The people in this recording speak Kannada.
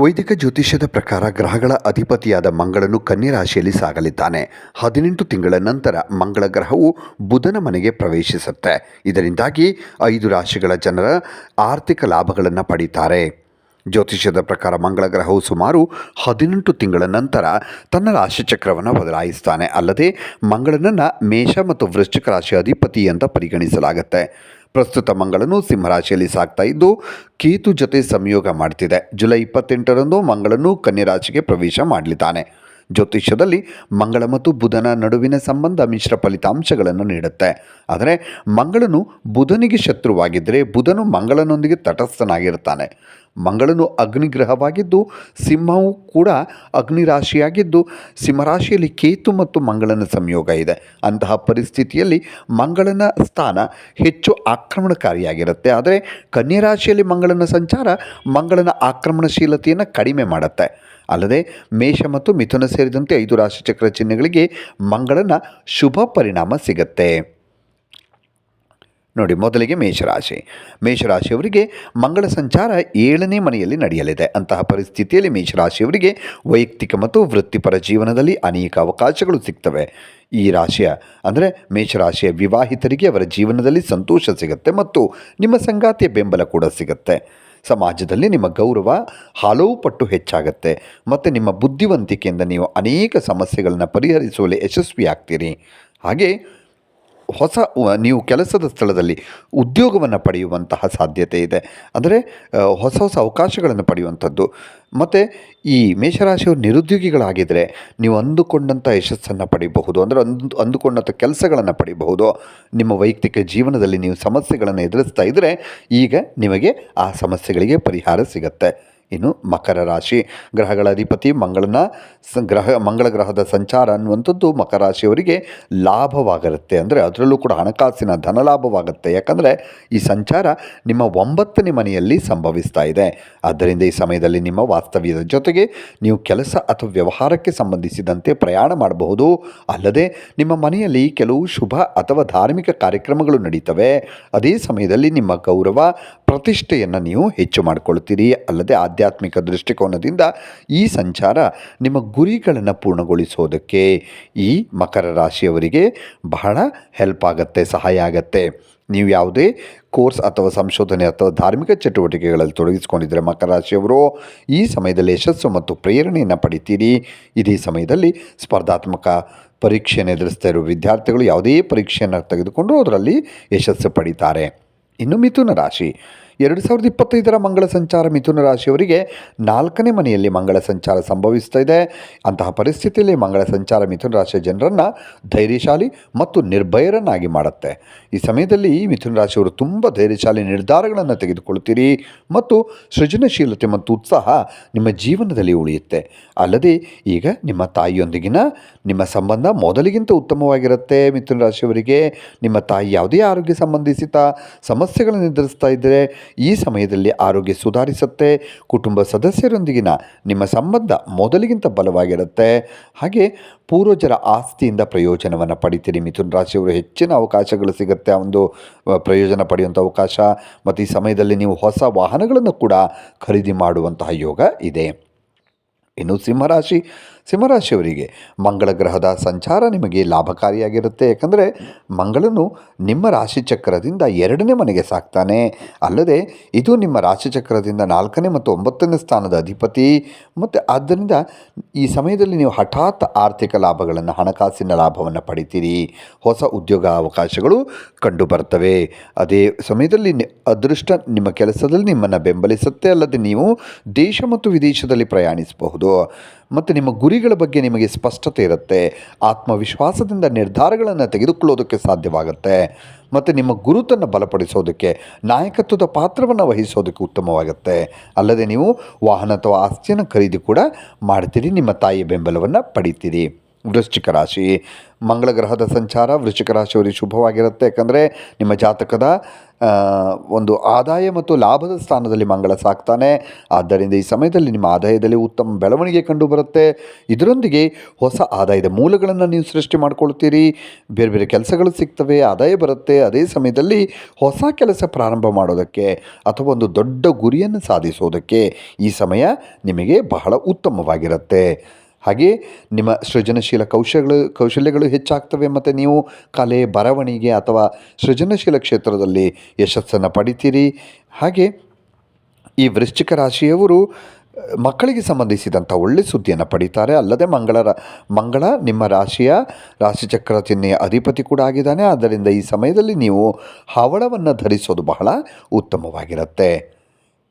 ವೈದಿಕ ಜ್ಯೋತಿಷ್ಯದ ಪ್ರಕಾರ ಗ್ರಹಗಳ ಅಧಿಪತಿಯಾದ ಮಂಗಳನು ಕನ್ಯರಾಶಿಯಲ್ಲಿ ಸಾಗಲಿದ್ದಾನೆ. ಹದಿನೆಂಟು ತಿಂಗಳ ನಂತರ ಮಂಗಳ ಗ್ರಹವು ಬುಧನ ಮನೆಗೆ ಪ್ರವೇಶಿಸುತ್ತೆ. ಇದರಿಂದಾಗಿ ಐದು ರಾಶಿಗಳ ಜನರ ಆರ್ಥಿಕ ಲಾಭಗಳನ್ನು ಪಡೀತಾರೆ. ಜ್ಯೋತಿಷ್ಯದ ಪ್ರಕಾರ ಮಂಗಳ ಗ್ರಹವು ಸುಮಾರು ಹದಿನೆಂಟು ತಿಂಗಳ ನಂತರ ತನ್ನ ರಾಶಿಚಕ್ರವನ್ನು ಬದಲಾಯಿಸ್ತಾನೆ. ಅಲ್ಲದೆ ಮಂಗಳನನ್ನು ಮೇಷ ಮತ್ತು ವೃಶ್ಚಿಕ ರಾಶಿ ಅಧಿಪತಿ ಅಂತ ಪರಿಗಣಿಸಲಾಗುತ್ತೆ. ಪ್ರಸ್ತುತ ಮಂಗಳನು ಸಿಂಹರಾಶಿಯಲ್ಲಿ ಸಾಗ್ತಾ ಇದ್ದು ಕೇತು ಜೊತೆ ಸಂಯೋಗ ಮಾಡ್ತಿದೆ. ಜುಲೈ ಇಪ್ಪತ್ತೆಂಟರಂದು ಮಂಗಳನು ಕನ್ಯರಾಶಿಗೆ ಪ್ರವೇಶ ಮಾಡಲಿದ್ದಾನೆ. ಜ್ಯೋತಿಷ್ಯದಲ್ಲಿ ಮಂಗಳ ಮತ್ತು ಬುಧನ ನಡುವಿನ ಸಂಬಂಧ ಮಿಶ್ರ ಫಲಿತಾಂಶಗಳನ್ನು ನೀಡುತ್ತೆ. ಆದರೆ ಮಂಗಳನು ಬುಧನಿಗೆ ಶತ್ರುವಾಗಿದ್ದರೆ ಬುಧನು ಮಂಗಳನೊಂದಿಗೆ ತಟಸ್ಥನಾಗಿರ್ತಾನೆ ಮಂಗಳನು ಅಗ್ನಿಗ್ರಹವಾಗಿದ್ದು, ಸಿಂಹವು ಕೂಡ ಅಗ್ನಿರಾಶಿಯಾಗಿದ್ದು, ಸಿಂಹರಾಶಿಯಲ್ಲಿ ಕೇತು ಮತ್ತು ಮಂಗಳನ ಸಂಯೋಗ ಇದೆ. ಅಂತಹ ಪರಿಸ್ಥಿತಿಯಲ್ಲಿ ಮಂಗಳನ ಸ್ಥಾನ ಹೆಚ್ಚು ಆಕ್ರಮಣಕಾರಿಯಾಗಿರುತ್ತೆ. ಆದರೆ ಕನ್ಯರಾಶಿಯಲ್ಲಿ ಮಂಗಳನ ಸಂಚಾರ ಮಂಗಳನ ಆಕ್ರಮಣಶೀಲತೆಯನ್ನು ಕಡಿಮೆ ಮಾಡುತ್ತೆ. ಅಲ್ಲದೆ ಮೇಷ ಮತ್ತು ಮಿಥುನ ಸೇರಿದಂತೆ ಐದು ರಾಶಿಚಕ್ರ ಚಿಹ್ನೆಗಳಿಗೆ ಮಂಗಳನ ಶುಭ ಪರಿಣಾಮ ಸಿಗುತ್ತೆ. ನೋಡಿ, ಮೊದಲಿಗೆ ಮೇಷರಾಶಿ. ಮೇಷರಾಶಿಯವರಿಗೆ ಮಂಗಳ ಸಂಚಾರ ಏಳನೇ ಮನೆಯಲ್ಲಿ ನಡೆಯಲಿದೆ. ಅಂತಹ ಪರಿಸ್ಥಿತಿಯಲ್ಲಿ ಮೇಷರಾಶಿಯವರಿಗೆ ವೈಯಕ್ತಿಕ ಮತ್ತು ವೃತ್ತಿಪರ ಜೀವನದಲ್ಲಿ ಅನೇಕ ಅವಕಾಶಗಳು ಸಿಗ್ತವೆ. ಈ ರಾಶಿಯ, ಅಂದರೆ ಮೇಷರಾಶಿಯ ವಿವಾಹಿತರಿಗೆ ಅವರ ಜೀವನದಲ್ಲಿ ಸಂತೋಷ ಸಿಗುತ್ತೆ ಮತ್ತು ನಿಮ್ಮ ಸಂಗಾತಿಯ ಬೆಂಬಲ ಕೂಡ ಸಿಗುತ್ತೆ. ಸಮಾಜದಲ್ಲಿ ನಿಮ್ಮ ಗೌರವ ಹಲವು ಪಟ್ಟು ಹೆಚ್ಚಾಗುತ್ತೆ. ಮತ್ತು ನಿಮ್ಮ ಬುದ್ಧಿವಂತಿಕೆಯಿಂದ ನೀವು ಅನೇಕ ಸಮಸ್ಯೆಗಳನ್ನು ಪರಿಹರಿಸುವಲ್ಲಿ ಯಶಸ್ವಿಯಾಗ್ತೀರಿ. ಹಾಗೆ ಹೊಸ ನೀವು ಕೆಲಸದ ಸ್ಥಳದಲ್ಲಿ ಉದ್ಯೋಗವನ್ನು ಪಡೆಯುವಂತಹ ಸಾಧ್ಯತೆ ಇದೆ. ಅಂದರೆ ಹೊಸ ಹೊಸ ಅವಕಾಶಗಳನ್ನು ಪಡೆಯುವಂಥದ್ದು. ಮತ್ತು ಈ ಮೇಷರಾಶಿಯವರು ನಿರುದ್ಯೋಗಿಗಳಾಗಿದ್ದರೆ ನೀವು ಅಂದುಕೊಂಡಂಥ ಯಶಸ್ಸನ್ನು ಪಡೆಯಬಹುದು ಅಂದರೆ ಅಂದು, ಅಂದುಕೊಂಡಂಥ ಕೆಲಸಗಳನ್ನು ಪಡೆಯಬಹುದು ನಿಮ್ಮ ವೈಯಕ್ತಿಕ ಜೀವನದಲ್ಲಿ ನೀವು ಸಮಸ್ಯೆಗಳನ್ನು ಎದುರಿಸ್ತಾ ಇದ್ದರೆ ಈಗ ನಿಮಗೆ ಆ ಸಮಸ್ಯೆಗಳಿಗೆ ಪರಿಹಾರ ಸಿಗುತ್ತೆ. ಇನ್ನು ಮಕರ ರಾಶಿ. ಗ್ರಹಗಳ ಅಧಿಪತಿ ಮಂಗಳನ ಗ್ರಹ, ಮಂಗಳ ಗ್ರಹದ ಸಂಚಾರ ಅನ್ನುವಂಥದ್ದು ಮಕರ ರಾಶಿಯವರಿಗೆ ಲಾಭವಾಗಿರುತ್ತೆ ಅಂದರೆ ಅದರಲ್ಲೂ ಕೂಡ ಹಣಕಾಸಿನ ಧನಲಾಭವಾಗುತ್ತೆ ಯಾಕಂದರೆ ಈ ಸಂಚಾರ ನಿಮ್ಮ ಒಂಬತ್ತನೇ ಮನೆಯಲ್ಲಿ ಸಂಭವಿಸ್ತಾ ಇದೆ. ಆದ್ದರಿಂದ ಈ ಸಮಯದಲ್ಲಿ ನಿಮ್ಮ ವಾಸ್ತವ್ಯದ ಜೊತೆಗೆ ನೀವು ಕೆಲಸ ಅಥವಾ ವ್ಯವಹಾರಕ್ಕೆ ಸಂಬಂಧಿಸಿದಂತೆ ಪ್ರಯಾಣ ಮಾಡಬಹುದು. ಅಲ್ಲದೆ ನಿಮ್ಮ ಮನೆಯಲ್ಲಿ ಕೆಲವು ಶುಭ ಅಥವಾ ಧಾರ್ಮಿಕ ಕಾರ್ಯಕ್ರಮಗಳು ನಡೀತವೆ. ಅದೇ ಸಮಯದಲ್ಲಿ ನಿಮ್ಮ ಗೌರವ ಪ್ರತಿಷ್ಠೆಯನ್ನು ನೀವು ಹೆಚ್ಚು ಮಾಡಿಕೊಳ್ತೀರಿ ಅಲ್ಲದೆ ಆಧ್ಯಾತ್ಮಿಕ ದೃಷ್ಟಿಕೋನದಿಂದ ಈ ಸಂಚಾರ ನಿಮ್ಮ ಗುರಿಗಳನ್ನು ಪೂರ್ಣಗೊಳಿಸೋದಕ್ಕೆ ಈ ಮಕರ ರಾಶಿಯವರಿಗೆ ಬಹಳ ಹೆಲ್ಪ್ ಆಗುತ್ತೆ, ಸಹಾಯ ಆಗುತ್ತೆ. ನೀವು ಯಾವುದೇ ಕೋರ್ಸ್ ಅಥವಾ ಸಂಶೋಧನೆ ಅಥವಾ ಧಾರ್ಮಿಕ ಚಟುವಟಿಕೆಗಳಲ್ಲಿ ತೊಡಗಿಸಿಕೊಂಡಿದ್ದರೆ ಮಕರ ರಾಶಿಯವರು ಈ ಸಮಯದಲ್ಲಿ ಯಶಸ್ಸು ಮತ್ತು ಪ್ರೇರಣೆಯನ್ನು ಪಡಿತೀರಿ. ಇದೇ ಸಮಯದಲ್ಲಿ ಸ್ಪರ್ಧಾತ್ಮಕ ಪರೀಕ್ಷೆಯನ್ನು ಎದುರಿಸ್ತಾ ಇರುವ ವಿದ್ಯಾರ್ಥಿಗಳು ಯಾವುದೇ ಪರೀಕ್ಷೆಯನ್ನು ತೆಗೆದುಕೊಂಡು ಅದರಲ್ಲಿ ಯಶಸ್ಸು ಪಡಿತಾರೆ. ಇನ್ನು ಮಿಥುನ ರಾಶಿ ಎರಡು ಸಾವಿರದ ಇಪ್ಪತ್ತೈದರ ಮಂಗಳ ಸಂಚಾರ ಮಿಥುನ ರಾಶಿಯವರಿಗೆ ನಾಲ್ಕನೇ ಮನೆಯಲ್ಲಿ ಮಂಗಳ ಸಂಚಾರ ಸಂಭವಿಸ್ತಾ ಇದೆ. ಅಂತಹ ಪರಿಸ್ಥಿತಿಯಲ್ಲಿ ಮಂಗಳ ಸಂಚಾರ ಮಿಥುನ ರಾಶಿಯ ಜನರನ್ನು ಧೈರ್ಯಶಾಲಿ ಮತ್ತು ನಿರ್ಭಯರನ್ನಾಗಿ ಮಾಡುತ್ತೆ. ಈ ಸಮಯದಲ್ಲಿ ಮಿಥುನ ರಾಶಿಯವರು ತುಂಬ ಧೈರ್ಯಶಾಲಿ ನಿರ್ಧಾರಗಳನ್ನು ತೆಗೆದುಕೊಳ್ತೀರಿ ಮತ್ತು ಸೃಜನಶೀಲತೆ ಮತ್ತು ಉತ್ಸಾಹ ನಿಮ್ಮ ಜೀವನದಲ್ಲಿ ಉಳಿಯುತ್ತೆ. ಅಲ್ಲದೆ ಈಗ ನಿಮ್ಮ ತಾಯಿಯೊಂದಿಗಿನ ನಿಮ್ಮ ಸಂಬಂಧ ಮೊದಲಿಗಿಂತ ಉತ್ತಮವಾಗಿರುತ್ತೆ ಮಿಥುನ ರಾಶಿಯವರಿಗೆ. ನಿಮ್ಮ ತಾಯಿ ಯಾವುದೇ ಆರೋಗ್ಯ ಸಂಬಂಧಿಸಿದ ಸಮಸ್ಯೆಗಳನ್ನು ಎದುರಿಸ್ತಾ ಇದ್ದರೆ ಈ ಸಮಯದಲ್ಲಿ ಆರೋಗ್ಯ ಸುಧಾರಿಸುತ್ತೆ, ಕುಟುಂಬ ಸದಸ್ಯರೊಂದಿಗಿನ ನಿಮ್ಮ ಸಂಬಂಧ ಮೊದಲಿಗಿಂತ ಬಲವಾಗಿರುತ್ತೆ. ಹಾಗೆ ಪೂರ್ವಜರ ಆಸ್ತಿಯಿಂದ ಪ್ರಯೋಜನವನ್ನು ಪಡಿತೀರಿ. ಮಿಥುನ್ ರಾಶಿಯವರು ಹೆಚ್ಚಿನ ಅವಕಾಶಗಳು ಸಿಗುತ್ತೆ. ಒಂದು ಪ್ರಯೋಜನ ಪಡೆಯುವಂಥ ಅವಕಾಶ. ಮತ್ತು ಈ ಸಮಯದಲ್ಲಿ ನೀವು ಹೊಸ ವಾಹನಗಳನ್ನು ಕೂಡ ಖರೀದಿ ಮಾಡುವಂತಹ ಯೋಗ ಇದೆ. ಇನ್ನು ಸಿಂಹರಾಶಿ ಸಿಂಹರಾಶಿಯವರಿಗೆ ಮಂಗಳ ಗ್ರಹದ ಸಂಚಾರ ನಿಮಗೆ ಲಾಭಕಾರಿಯಾಗಿರುತ್ತೆ. ಯಾಕಂದರೆ ಮಂಗಳನು ನಿಮ್ಮ ರಾಶಿಚಕ್ರದಿಂದ ಎರಡನೇ ಮನೆಗೆ ಸಾಕ್ತಾನೆ. ಅಲ್ಲದೆ ಇದು ನಿಮ್ಮ ರಾಶಿಚಕ್ರದಿಂದ ನಾಲ್ಕನೇ ಮತ್ತು ಒಂಬತ್ತನೇ ಸ್ಥಾನದ ಅಧಿಪತಿ. ಮತ್ತು ಆದ್ದರಿಂದ ಈ ಸಮಯದಲ್ಲಿ ನೀವು ಹಠಾತ್ ಆರ್ಥಿಕ ಲಾಭಗಳನ್ನು, ಹಣಕಾಸಿನ ಲಾಭವನ್ನು ಪಡಿತೀರಿ. ಹೊಸ ಉದ್ಯೋಗ ಅವಕಾಶಗಳು ಕಂಡು ಬರ್ತವೆ ಅದೇ ಸಮಯದಲ್ಲಿ ಅದೃಷ್ಟ ನಿಮ್ಮ ಕೆಲಸದಲ್ಲಿ ನಿಮ್ಮನ್ನು ಬೆಂಬಲಿಸುತ್ತೆ. ಅಲ್ಲದೆ ನೀವು ದೇಶ ಮತ್ತು ವಿದೇಶದಲ್ಲಿ ಪ್ರಯಾಣಿಸಬಹುದು. ಮತ್ತು ನಿಮ್ಮ ಗುರಿಗಳ ಬಗ್ಗೆ ನಿಮಗೆ ಸ್ಪಷ್ಟತೆ ಇರುತ್ತೆ, ಆತ್ಮವಿಶ್ವಾಸದಿಂದ ನಿರ್ಧಾರಗಳನ್ನು ತೆಗೆದುಕೊಳ್ಳೋದಕ್ಕೆ ಸಾಧ್ಯವಾಗುತ್ತೆ. ಮತ್ತು ನಿಮ್ಮ ಗುರುತನ್ನು ಬಲಪಡಿಸೋದಕ್ಕೆ, ನಾಯಕತ್ವದ ಪಾತ್ರವನ್ನು ವಹಿಸೋದಕ್ಕೆ ಉತ್ತಮವಾಗುತ್ತೆ. ಅಲ್ಲದೆ ನೀವು ವಾಹನ ಅಥವಾ ಆಸ್ತಿಯನ್ನು ಖರೀದಿ ಕೂಡ ಮಾಡ್ತೀರಿ, ನಿಮ್ಮ ತಾಯಿಯ ಬೆಂಬಲವನ್ನು ಪಡಿತೀರಿ. ವೃಶ್ಚಿಕ ರಾಶಿ. ಮಂಗಳ ಗ್ರಹದ ಸಂಚಾರ ವೃಶ್ಚಿಕ ರಾಶಿಯವರಿಗೆ ಶುಭವಾಗಿರುತ್ತೆ. ಯಾಕಂದರೆ ನಿಮ್ಮ ಜಾತಕದ ಒಂದು ಆದಾಯ ಮತ್ತು ಲಾಭದ ಸ್ಥಾನದಲ್ಲಿ ಮಂಗಳ ಸಾಕ್ತಾನೆ. ಆದ್ದರಿಂದ ಈ ಸಮಯದಲ್ಲಿ ನಿಮ್ಮ ಆದಾಯದಲ್ಲಿ ಉತ್ತಮ ಬೆಳವಣಿಗೆ ಕಂಡುಬರುತ್ತೆ. ಇದರೊಂದಿಗೆ ಹೊಸ ಆದಾಯದ ಮೂಲಗಳನ್ನು ನೀವು ಸೃಷ್ಟಿ ಮಾಡ್ಕೊಳ್ತೀರಿ. ಬೇರೆ ಬೇರೆ ಕೆಲಸಗಳು ಸಿಗ್ತವೆ, ಆದಾಯ ಬರುತ್ತೆ. ಅದೇ ಸಮಯದಲ್ಲಿ ಹೊಸ ಕೆಲಸ ಪ್ರಾರಂಭ ಮಾಡೋದಕ್ಕೆ ಅಥವಾ ಒಂದು ದೊಡ್ಡ ಗುರಿಯನ್ನು ಸಾಧಿಸೋದಕ್ಕೆ ಈ ಸಮಯ ನಿಮಗೆ ಬಹಳ ಉತ್ತಮವಾಗಿರುತ್ತೆ. ಹಾಗೆ ನಿಮ್ಮ ಸೃಜನಶೀಲ ಕೌಶಲ್ಯಗಳು ಕೌಶಲ್ಯಗಳು ಹೆಚ್ಚಾಗ್ತವೆ ಮತ್ತು ನೀವು ಕಲೆ, ಬರವಣಿಗೆ ಅಥವಾ ಸೃಜನಶೀಲ ಕ್ಷೇತ್ರದಲ್ಲಿ ಯಶಸ್ಸನ್ನು ಪಡಿತೀರಿ. ಹಾಗೆ ಈ ವೃಶ್ಚಿಕ ರಾಶಿಯವರು, ಮಕ್ಕಳಿಗೆ ಸಂಬಂಧಿಸಿದಂಥ ಒಳ್ಳೆ ಸುದ್ದಿಯನ್ನು ಪಡೀತಾರೆ. ಅಲ್ಲದೆ ಮಂಗಳರ ಮಂಗಳ ನಿಮ್ಮ ರಾಶಿಯ ರಾಶಿಚಕ್ರ ಚಿಹ್ನೆಯ ಅಧಿಪತಿ ಕೂಡ ಆಗಿದ್ದಾನೆ. ಆದ್ದರಿಂದ ಈ ಸಮಯದಲ್ಲಿ ನೀವು ಹವಳವನ್ನು ಧರಿಸೋದು ಬಹಳ ಉತ್ತಮವಾಗಿರುತ್ತೆ.